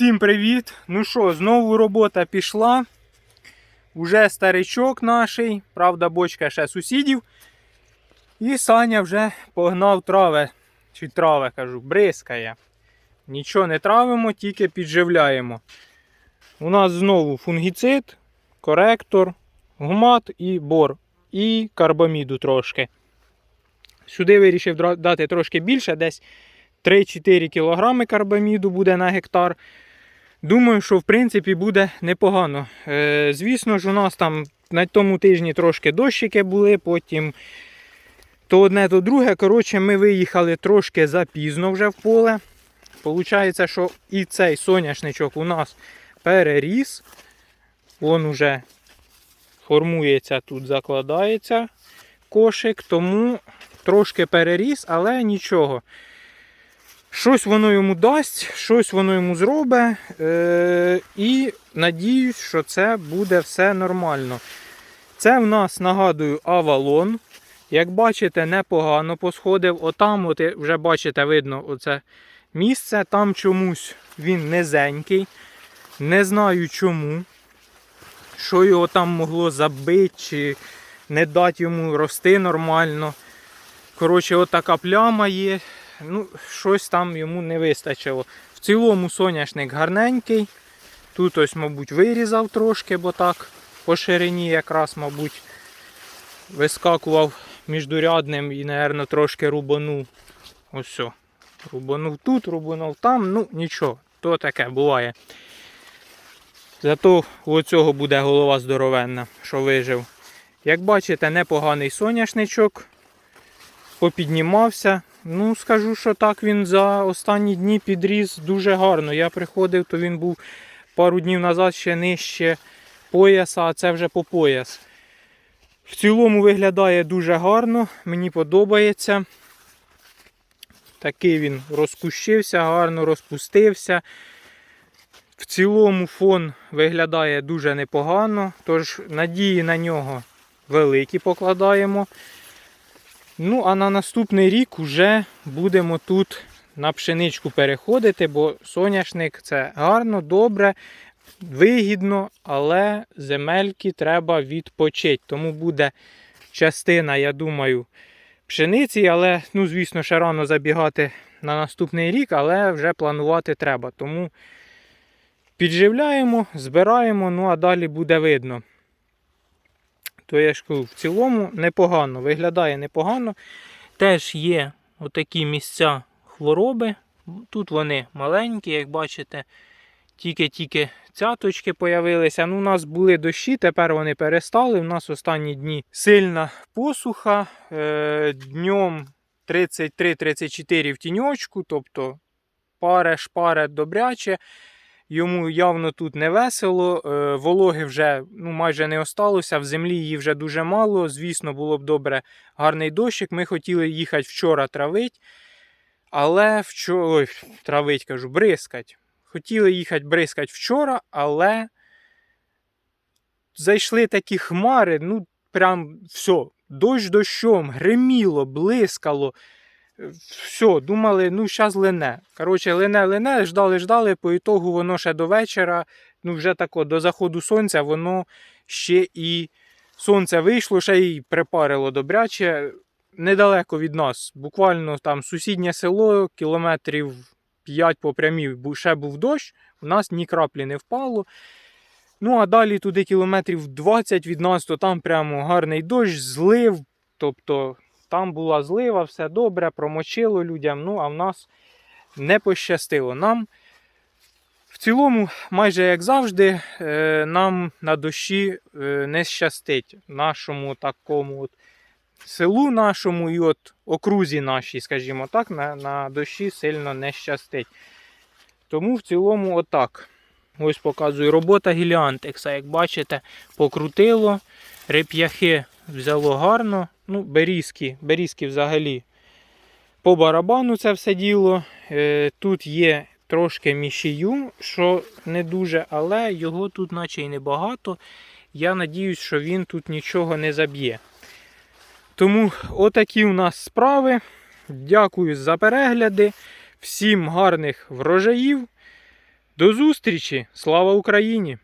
Всім привіт! Ну що, знову робота пішла. Уже старичок наш, правда, бочка ще сусідів. І Саня вже погнав трави, чи трави, кажу, бризкає. Нічого не травимо, тільки підживляємо. У нас знову фунгіцид, коректор, гумат і бор. І карбаміду трошки. Сюди вирішив дати трошки більше, десь 3-4 кг карбаміду буде на гектар. Думаю, що в принципі буде непогано. Е, звісно ж, у нас там на тому тижні трошки дощики були, потім то одне, то друге. Коротше, ми виїхали трошки запізно вже в поле. Получається, що і цей соняшничок у нас переріс. Він уже формується тут, закладається кошик, тому трошки переріс, але нічого. Щось воно йому дасть, щось воно йому зробить. Е- і надіюсь, що це буде все нормально. Це в нас, нагадую, авалон. Як бачите, непогано посходив. Отам, от вже бачите, видно оце місце. Там чомусь він низенький. Не знаю чому. Що його там могло забити, чи не дати йому рости нормально. Коротше, от така пляма є. Ну, щось там йому не вистачило. В цілому соняшник гарненький. Тут ось, мабуть, вирізав трошки, бо так по ширині якраз, мабуть, вискакував міждурядним і, мабуть, трошки рубанув. Ось. Рубанув тут, рубанув там, ну нічого, то таке буває. Зато у цього буде голова здоровенна, що вижив. Як бачите, непоганий соняшничок. Попіднімався. Ну, скажу, що так він за останні дні підріс дуже гарно. Я приходив, то він був пару днів назад ще нижче пояса, а це вже по пояс. В цілому виглядає дуже гарно, мені подобається. Такий він розкущився, гарно розпустився. В цілому фон виглядає дуже непогано, тож надії на нього великі покладаємо. Ну, а на наступний рік вже будемо тут на пшеничку переходити, бо соняшник це гарно, добре, вигідно, але земельки треба відпочити. Тому буде частина, я думаю, пшениці, але, ну, звісно, ще рано забігати на наступний рік, але вже планувати треба. Тому підживляємо, збираємо, ну а далі буде видно. То я ж кажу, в цілому непогано, виглядає непогано. Теж є отакі місця хвороби. Тут вони маленькі, як бачите, тільки-тільки цяточки появилися. Ну, у нас були дощі, тепер вони перестали. У нас останні дні сильна посуха. Е, днем 33-34 в тіньочку, тобто паре шпаре добряче. Йому явно тут не весело. Е, Вологи вже ну, майже не осталося. В землі її вже дуже мало. Звісно, було б добре гарний дощик. Ми хотіли їхати вчора травить. Але вчора. Ой, травить, кажу, бризкать. Хотіли їхати бризкать вчора, але зайшли такі хмари, ну, прям все, дощ дощом, гриміло, блискало. Все, думали, ну зараз лине. Коротше, лине, лине, ждали, ждали, по ітогу воно ще до вечора, ну вже тако, до заходу сонця, воно ще і сонце вийшло, ще й припарило добряче. Недалеко від нас. Буквально там сусіднє село, кілометрів 5 по прямій, ще був дощ, у нас ні краплі не впало. Ну, а далі туди кілометрів 20 від нас, то там прямо гарний дощ, злив. Тобто там була злива, все добре, промочило людям. Ну, а в нас не пощастило. Нам в цілому, майже як завжди, е, нам на дощі е, не щастить нашому такому от селу нашому і от окрузі нашій, скажімо так, на, на дощі сильно не щастить. Тому в цілому отак. Ось показую робота гіліантекса. Як бачите, покрутило, реп'яхи взяло гарно. Ну, берізки, берізки взагалі по барабану це все діло. Е, тут є трошки мішію, що не дуже, але його тут наче й небагато. Я надіюсь, що він тут нічого не заб'є. Тому отакі у нас справи. Дякую за перегляди. Всім гарних врожаїв. До зустрічі! Слава Україні!